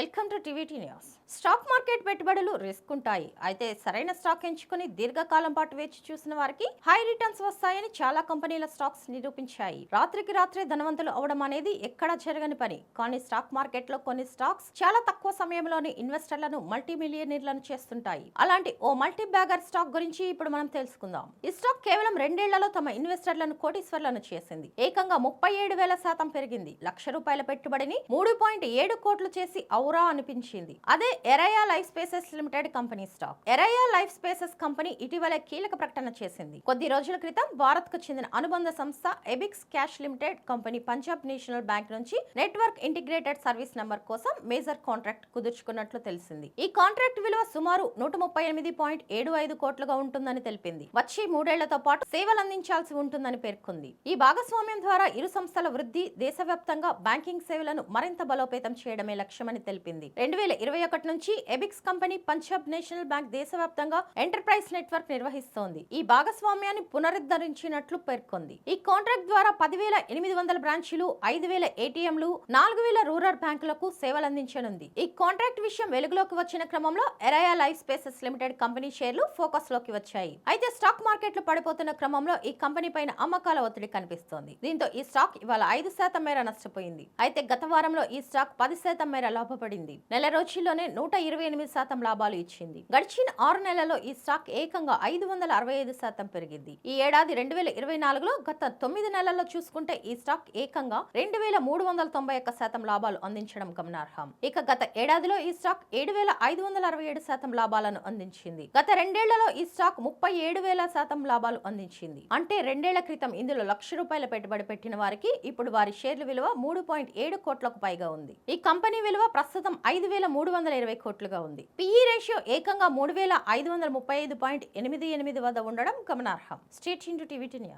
Welcome to TVT news. Stock market పెట్టుబడులు risk ఉంటాయి అయితే సరైన స్టాక్ ఎంచుకుని దీర్ఘకాలం పాటు వేచి చూసిన వారికి హై రిటర్న్స్ వస్తాయని చాలా కంపెనీల స్టాక్స్ నిరూపించాయి. రాత్రికి రాత్రే ధనవంతులు అవడం అనేది ఎక్కడా జరగని పని. కానీ స్టాక్ మార్కెట్లో కొన్ని స్టాక్స్ చాలా తక్కువ సమయంలోనే ఇన్వెస్టర్లను మల్టీ మిలియనీర్లను చేస్తుంటాయి. అలాంటి ఓ మల్టీ బ్యాగర్ స్టాక్ గురించి ఇప్పుడు మనం తెలుసుకుందాం. ఈ స్టాక్ కేవలం రెండేళ్ళలో తమ ఇన్వెస్టర్లను కోటీశ్వర్లను చేసింది. ఏకంగా ముప్పై ఏడు వేల శాతం పెరిగింది. లక్ష రూపాయల పెట్టుబడిని మూడు పాయింట్ ఏడు కోట్లు చేసి ఔరా అనిపించింది. అదే Eraaya life spaces limited company stock. Eraaya life spaces company ఇటీవల కీలక ప్రకటన చేసింది. కొద్ది రోజుల క్రితం భారత్కు చెందిన అనుబంధ సంస్థ Ebix cash limited company Punjab national bank నుంచి నెట్వర్క్ ఇంటిగ్రేటెడ్ సర్వీస్ నెంబర్ కోసం మేజర్ కాంట్రాక్ట్ కుదుర్చుకున్నట్లు తెలిసింది. ఈ కాంట్రాక్ట్ విలువ సుమారు నూట ముప్పై ఎనిమిది పాయింట్ ఏడు ఐదు కోట్లుగా ఉంటుందని తెలిపింది. వచ్చే మూడేళ్ళతో పాటు సేవలు అందించాల్సి ఉంటుందని పేర్కొంది. ఈ భాగస్వామ్యం ద్వారా ఇరు సంస్థల వృద్ధి దేశవ్యాప్తంగా బ్యాంకింగ్ సేవలను మరింత బలోపేతం చేయడమే లక్ష్యమని తెలిపింది. రెండు వేల ఇరవై ఒకటి నుంచి Ebix company Punjab national bank దేశవ్యాప్తంగా ఎంటర్ప్రైజ్ నెట్వర్క్ నిర్వహిస్తోంది. ఈ భాగస్వామ్యాన్ని పునరుద్ధరించినట్లు పేర్కొంది. ఈ కాంట్రాక్ట్ ద్వారా పదివేల ఎనిమిది వందల బ్రాంచీలు ఐదు వేల ఏటీఎంలు నాలుగు వేల రూరల్ బ్యాంకులకు సేవలందించనుంది ఈ కాంట్రాక్ట్ విషయం వెలుగులోకి వచ్చిన క్రమంలో Eraaya life spaces limited company షేర్లు ఫోకస్లోకి వచ్చాయి. అయితే స్టాక్ మార్కెట్లు పడిపోతున్న క్రమంలో ఈ కంపెనీ పైన అమ్మకాల ఒత్తిడి కనిపిస్తోంది. దీంతో ఈ స్టాక్ ఇవాళ ఐదు శాతం మేర నష్టపోయింది. అయితే గత వారంలో ఈ స్టాక్ పది శాతం మేర లాభపడింది నెల రోజుల్లోనే నూట ఇరవై ఎనిమిది శాతం లాభాలు ఇచ్చింది. గడిచిన ఆరు నెలల్లో ఈ స్టాక్ ఏకంగా ఐదు వందల అరవై ఐదు శాతం పెరిగింది. ఈ ఏడాది రెండు వేల ఇరవై నాలుగులో గత తొమ్మిది నెలల్లో చూసుకుంటే ఈ స్టాక్ ఏకంగా రెండు వేల మూడు వందల తొంభై ఒక్క శాతం లాభాలు అందించడం గమనార్హం. ఇక గత ఏడాదిలో ఈ స్టాక్ ఏడు వేల ఐదు వందల అరవై ఏడు శాతం లాభాలను అందించింది. గత రెండేళ్ళలో ఈ స్టాక్ ముప్పై ఏడు వేల శాతం లాభాలు అందించింది. అంటే రెండేళ్ళ క్రితం ఇందులో లక్ష రూపాయల పెట్టుబడి పెట్టిన వారికి ఇప్పుడు వారి షేర్ల విలువ మూడు పాయింట్ ఏడు కోట్లకు పైగా ఉంది. ఈ కంపెనీ విలువ ప్రస్తుతం ఐదు వేల మూడు వందల ఇరవై కోట్లుగా ఉంది. పిఈ రేషియో ఏకంగా మూడు వేల ఐదు వందల ముప్పై ఐదు పాయింట్ ఎనిమిది ఎనిమిది వద్ద ఉండడం గమనార్హం. State into TV news